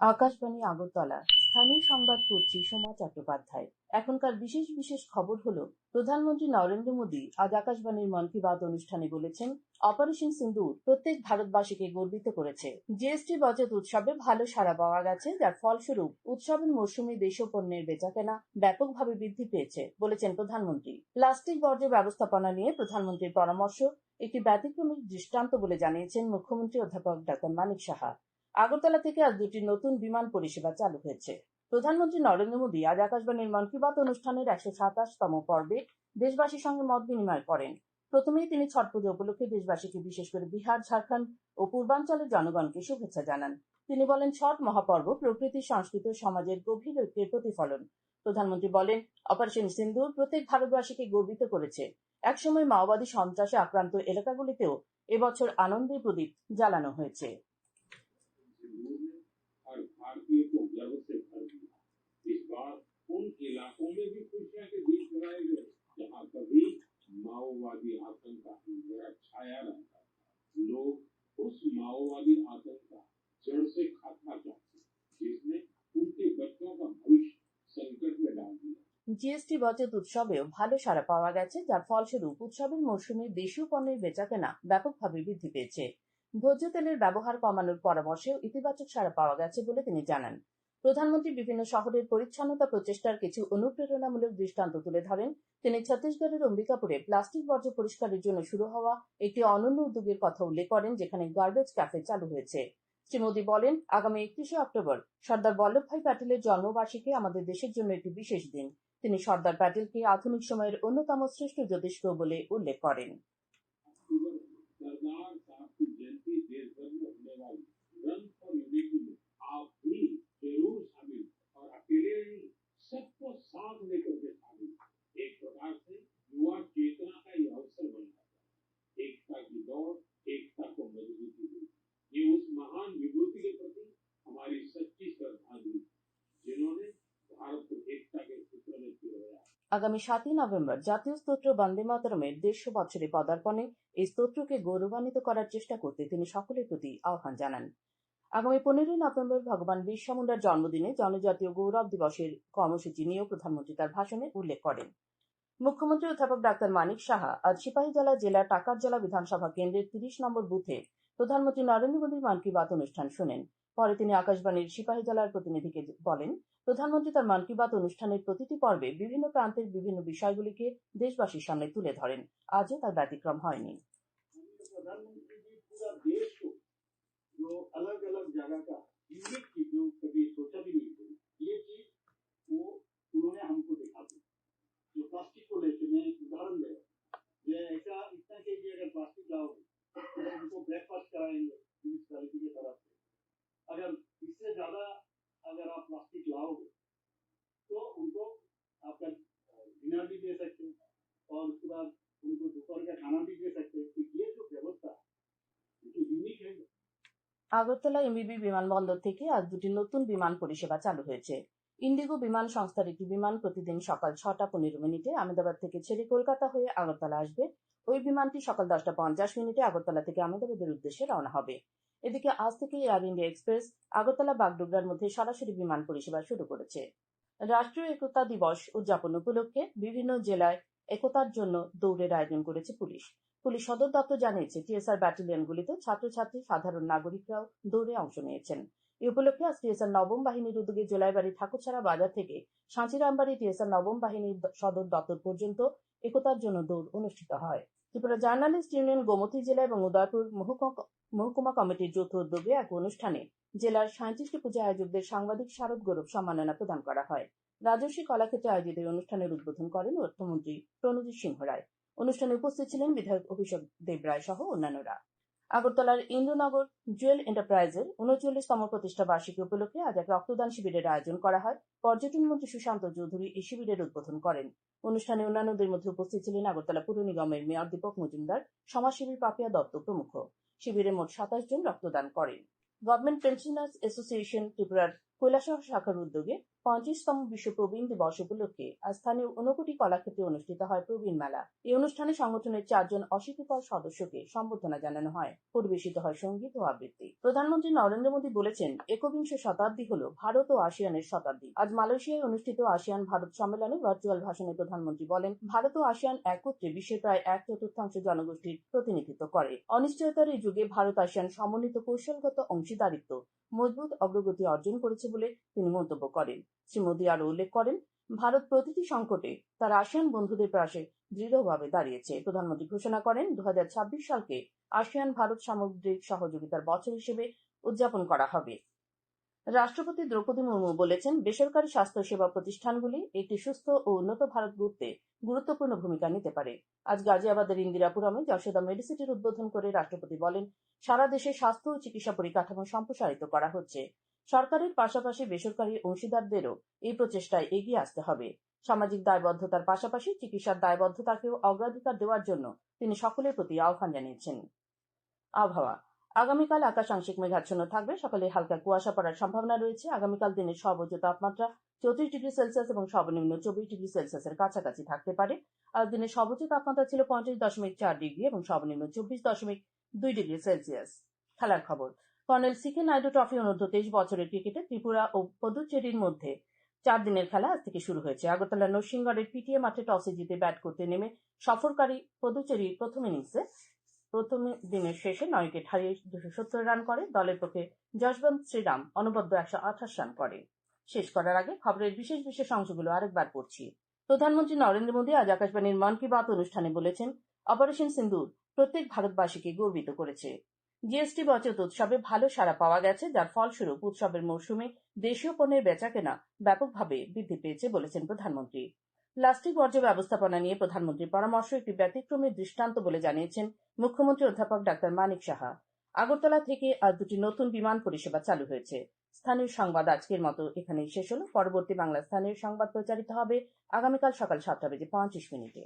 আকাশবাণী আগরতলা। স্থানীয় সংবাদ পড়ছি সোমা চট্টোপাধ্যায়। এখনকার বিশেষ বিশেষ খবর হলো, প্রধানমন্ত্রী নরেন্দ্র মোদী আজ আকাশবাণীর মন কি বাত অনুষ্ঠানে বলেছেন, অপারেশন সিন্দুর প্রত্যেক ভারতবাসীকে গর্বিত করেছে। জিএসটি বচত উৎসবে ভালো সাড়া পাওয়া গেছে, যার ফলস্বরূপ উৎসবের মরশুমে দেশীয় পণ্যের বেচাকেনা ব্যাপকভাবে বৃদ্ধি পেয়েছে, বলেছেন প্রধানমন্ত্রী। প্লাস্টিক বর্জ্য ব্যবস্থাপনা নিয়ে প্রধানমন্ত্রীর পরামর্শ, একটি ব্যতিক্রমিক দৃষ্টান্ত বলে জানিয়েছেন মুখ্যমন্ত্রী অধ্যাপক ডাক্তার মানিক সাহা। আগরতলা থেকে আজ দুটি নতুন বিমান পরিষেবা চালু হয়েছে। প্রধানমন্ত্রী নরেন্দ্র মোদী আজ আকাশবাণীর মন কি বাত অনুষ্ঠানের একশো সাতাশতম পর্বে দেশবাসীর সঙ্গে মত বিনিময় করেন। প্রথমেই তিনি ছট পুজো উপলক্ষে দেশবাসীকে বিশেষ করে বিহার, ঝাড়খণ্ড ও পূর্বাঞ্চলের জনগণকে শুভেচ্ছা জানান। তিনি বলেন, ছট মহাপর্ব প্রকৃতি, সংস্কৃতি ও সমাজের গভীর ঐক্যের প্রতিফলন। প্রধানমন্ত্রী বলেন, অপারেশন সিন্দুর প্রত্যেক ভারতবাসীকে গর্বিত করেছে। একসময় মাওবাদী সন্ত্রাসে আক্রান্ত এলাকাগুলিতেও এবছর আনন্দের প্রদীপ জ্বালানো হয়েছে। भारतीय को गर्व से भर दिया इस बार उन इलाकों में भी खुशियां के दीप जलाए गए जहां कभी माओवादी आतंक का अंधेरा छाया रहता था लोग उस माओवादी आतंक का जड़ से खात्मा चाहते जिसने उनके बच्चों का भविष्य संकट में डाल दिया জিএসটি বচত উৎসবেও ভালো সাড়া পাওয়া গেছে যার ফলস্বরূপ উৎসবের মরশুমে দেশীয় পণ্যের বেচাকেনা ব্যাপকভাবে বৃদ্ধি পেয়েছে ভোজ্য তেলের ব্যবহার কমানোর পরামর্শেও ইতিবাচক সাড়া পাওয়া গেছে বলে তিনি জানান। প্রধানমন্ত্রী বিভিন্ন শহরের পরিচ্ছন্নতা প্রচেষ্টার কিছু অনুপ্রেরণামূলক দৃষ্টান্ত তুলে ধরেন। তিনি ছত্তিশগড়ের অম্বিকাপুরে প্লাস্টিক বর্জ্য পরিষ্কারের জন্য শুরু হওয়া একটি অনন্য উদ্যোগের কথা উল্লেখ করেন, যেখানে গার্বেজ ক্যাফে চালু হয়েছে। শ্রী মোদী বলেন, আগামী একত্রিশে অক্টোবর সর্দার বল্লভভাই প্যাটেলের জন্মবার্ষিকী আমাদের দেশের জন্য একটি বিশেষ দিন। তিনি সর্দার প্যাটেলকে আধুনিক সময়ের অন্যতম শ্রেষ্ঠ জ্যোতিষ্ক বলে উল্লেখ করেন। सरदार साहब की जयंती देश भर में होने वाली रन फॉर यूनिटी में आप भी ज़रूर शामिल और अकेले नहीं, सबको साथ लेकर के शामिल। एक प्रकार से युवा चेतना का यह अवसर बन আগামী সাতই নভেম্বর জাতীয় স্তোত্র বন্দে মাতরমের দেড়শো বছরে পদার্পণে এই স্তোত্রকে গৌরবান্বিত করার চেষ্টা করতে তিনি সকলের প্রতি আহ্বান জানান। আগামী পনেরোই নভেম্বর ভগবান বিরসা মুন্ডার জন্মদিনে জনজাতীয় গৌরব দিবসের কর্মসূচি নিয়েও প্রধানমন্ত্রী তার ভাষণে উল্লেখ করেন। মুখ্যমন্ত্রী অধ্যাপক ডাক্তার মানিক সাহা আজ সিপাহীজলা জেলার টাকারজলা বিধানসভা কেন্দ্রের তিরিশ নম্বর বুথে প্রধানমন্ত্রী নরেন্দ্র মোদীর মন কি বাত অনুষ্ঠান শোনেন। পরে তিনি আকাশবাণীর সিপাহীজলার প্রতিনিধিকে বলেন প্রধানমন্ত্রী তার মন কি বাত অনুষ্ঠানের প্রতিটি পর্বে বিভিন্ন প্রান্তের বিভিন্ন বিষয়গুলিকে দেশবাসীর সামনে তুলে ধরেন আজও তার ব্যতিক্রম হয়নি प्रधानमंत्री जी पूरा देश को जो अलग अलग जगह का यूनिक चीज जो कभी सोचा भी नहीं थी ये चीज वो उन्होंने हमको दिखा दी जो प्लास्टिक को लेके मैं एक उदाहरण दे रहा हूँ ये ऐसा इतना के जी अगर प्लास्टिक लाओगे तो उनको ब्रेकफास्ट कराएंगे अगर इससे ज्यादा अगर आप प्लास्टिक लाओगे तो उनको आपका डिनर भी दे सकते हैं और उसके बाद उनको दोपहर का खाना भी दे सकते हैं तो ये जो व्यवस्था है ये यूनिक है আগরতলা এমবিবি বিমানবন্দর থেকে আজ দুটি নতুন বিমান পরিষেবা চালু হয়েছে ইন্ডিগো বিমান সংস্থার একটি বিমান প্রতিদিন সকাল ছটা পনেরো মিনিটে আহমেদাবাদ থেকে ছেড়ে কলকাতা হয়ে আগরতলা আসবে ওই বিমানটি সকাল দশটা পঞ্চাশ মিনিটে আগরতলা থেকে আহমেদাবাদের উদ্দেশ্যে রওনা হবে। এদিকে আজ থেকে এয়ার ইন্ডিয়া এক্সপ্রেস আগরতলা বাগডোগরার মধ্যে সরাসরি বিমান পরিষেবা শুরু করেছে। রাষ্ট্রীয় একতা দিবস উদযাপন উপলক্ষে বিভিন্ন জেলায় একতার জন্য দৌড়ের আয়োজন করেছে পুলিশ। পুলিশ সদর দপ্তর জানিয়েছে, টিএসআর ব্যাটালিয়নগুলিতে ছাত্রছাত্রী, সাধারণ নাগরিকরাও দৌড়ে অংশ নিয়েছেন। এই উপলক্ষে আজ টিএসআর নবম বাহিনীর উদ্যোগে জোলাইবাড়ি ঠাকুরছড়া বাজার থেকে সাঁচিরামবাড়ি টিএসআর নবম বাহিনীর সদর দপ্তর পর্যন্ত একতার জন্য দৌড় অনুষ্ঠিত হয়। ত্রিপুরা জার্নালিস্ট ইউনিয়ন গোমতী জেলা এবং উদয়পুর মহকুমা কমিটির যৌথ উদ্যোগে এক অনুষ্ঠানে জেলার সাঁত্রিশটি পূজা আয়োজকদের সাংবাদিক শারদ গৌরব সম্মাননা প্রদান করা হয়। রাজস্বী কলাক্ষেত্রে আয়োজিত অনুষ্ঠানের উদ্বোধন করেন অর্থমন্ত্রী প্রণজিৎ সিংহ রায়। অনুষ্ঠানে উপস্থিত ছিলেন বিধায়ক অভিষেক দেবরায় সহ অন্যান্যরা। আগরতলার ইন্দ্রনগর জুয়েল এন্টারপ্রাইজের উনচল্লিশতম প্রতিষ্ঠা বার্ষিকী উপলক্ষে আজ এক রক্তদান শিবিরের আয়োজন করা হয়। পর্যটন মন্ত্রী সুশান্ত চৌধুরী এই শিবিরের উদ্বোধন করেন। অনুষ্ঠানে অন্যান্যদের মধ্যে উপস্থিত ছিলেন আগরতলা পুর নিগমের মেয়র দীপক মজুমদার, সমাজসেবী পাপিয়া দত্ত প্রমুখ। শিবিরে মোট সাতাশ জন রক্তদান করেন। গভর্নমেন্ট পেনশনার্স অ্যাসোসিয়েশন ত্রিপুরার কৈলাসহর শাখার উদ্যোগে পঁয়ত্রিশতম বিশ্ব প্রবীণ দিবস উপলক্ষে আজ স্থানীয় ঊনকোটি কলাক্ষেত্রে অনুষ্ঠিত হয় প্রবীণ মেলা। এই অনুষ্ঠানে সংগঠনের চারজন অশীতিপর সদস্যকে সম্বর্ধনা জানানো হয়। পরিবেশিত হয় সংগীত ও আবৃত্তি। প্রধানমন্ত্রী নরেন্দ্র মোদী বলেছেন, একবিংশ শতাব্দী হল ভারত ও আসিয়ানের শতাব্দী। আজ মালয়েশিয়ায় অনুষ্ঠিত আসিয়ান ভারত সম্মেলনে ভার্চুয়াল ভাষণে প্রধানমন্ত্রী বলেন, ভারত ও আসিয়ান একত্রে বিশ্বের প্রায় এক চতুর্থাংশ জনগোষ্ঠীর প্রতিনিধিত্ব করে। অনিশ্চয়তার এই যুগে ভারত আসিয়ান সমন্বিত কৌশলগত অংশীদারিত্ব মজবুত অগ্রগতি অর্জন করেছে বলে তিনি মন্তব্য করেন। শ্রী মোদী আরও উল্লেখ করেন, ভারত প্রতিটি সংকটে তার আসিয়ান বন্ধুদের পাশে দৃঢ়ভাবে দাঁড়িয়েছে। প্রধানমন্ত্রী ঘোষণা করেন দু সালকে আসিয়ান ভারত সামুদ্রিক সহযোগিতার বছর হিসেবে উদযাপন করা হবে। রাষ্ট্রপতি দ্রৌপদী মুর্মু বলেছেন, বেসরকারি স্বাস্থ্য সেবা প্রতিষ্ঠানগুলি একটি সুস্থ ও উন্নত ভারত গড়তে গুরুত্বপূর্ণ ভূমিকা নিতে পারে। আজ গাজিয়াবাদের ইন্দিরাপুরমে যশোদা মেডিসিটির উদ্বোধন করে রাষ্ট্রপতি বলেন, সারা দেশে স্বাস্থ্য ও চিকিৎসা পরিকাঠামো সম্প্রসারিত করা হচ্ছে। সরকারের পাশাপাশি বেসরকারি অংশীদারদেরও এই প্রচেষ্টায় এগিয়ে আসতে হবে। সামাজিক দায়বদ্ধতার পাশাপাশি চিকিৎসার দায়বদ্ধতাকেও অগ্রাধিকার দেওয়ার জন্য তিনি সকলের প্রতি আহ্বান জানিয়েছেন। আবহাওয়া। আগামীকাল আকাশ আংশিক মেঘাচ্ছন্ন থাকবে, সকালে হালকা কুয়াশা পড়ার সম্ভাবনা রয়েছে। আগামীকাল দিনের সর্বোচ্চ তাপমাত্রা চৌত্রিশ ডিগ্রি সেলসিয়াস এবং সর্বনিম্ন চব্বিশ ডিগ্রি সেলসিয়াসের কাছাকাছি থাকতে পারে। আজ দিনের সর্বোচ্চ তাপমাত্রা ছিল পঁয়ত্রিশ দশমিক চার ডিগ্রি এবং সর্বনিম্ন চব্বিশ দশমিক দুই ডিগ্রি সেলসিয়াস। খেলার খবর। কর্নেল সিকে নাইডু ট্রফি অনূর্ধ্ব তেইশ বছরের ক্রিকেটে ত্রিপুরা ও পদুচেরির মধ্যে চার দিনের খেলা আজ থেকে শুরু হয়েছে। আগরতলা নরসিংগড়ের পিটিএ মাঠে টসে জিতে ব্যাট করতে নেমে সফরকারী পদুচেরি প্রথম ইনিংসে প্রথম দিনের শেষে নয় উইকেট হারিয়ে দুশো সত্তর রান করে। দলের পক্ষে যশবন্ত শ্রীরাম অনবদ্য একশো আঠাশ রান করে। শেষ করার আগে খবরের বিশেষ বিশেষ অংশগুলো আরেকবার পড়ছি। প্রধানমন্ত্রী নরেন্দ্র মোদী আজ আকাশবাণীর মন কি বাত অনুষ্ঠানে বলেছেন, অপারেশন সিন্দুর প্রত্যেক ভারতবাসীকে গর্বিত করেছে। জিএসটি বচত উৎসবে ভালো সাড়া পাওয়া গেছে, যার ফলস্বরূপ উৎসবের মৌসুমে দেশীয় পণ্যের বেচাকেনা ব্যাপকভাবে বৃদ্ধি পেয়েছে বলেছেন প্রধানমন্ত্রী। প্লাস্টিক বর্জ্য ব্যবস্থাপনা নিয়ে প্রধানমন্ত্রীর পরামর্শ একটি ব্যতিক্রমী দৃষ্টান্ত বলে জানিয়েছেন মুখ্যমন্ত্রী অধ্যাপক ডাক্তার মানিক সাহা। আগরতলা থেকে আজ দুটি নতুন বিমান পরিষেবা চালু হয়েছে। স্থানীয় সংবাদ আজকের মতো এখানেই শেষ হল। পরবর্তী বাংলা স্থানীয় সংবাদ প্রচারিত হবে আগামীকাল সকাল সাতটা বেজে পঁয়ত্রিশ মিনিটে।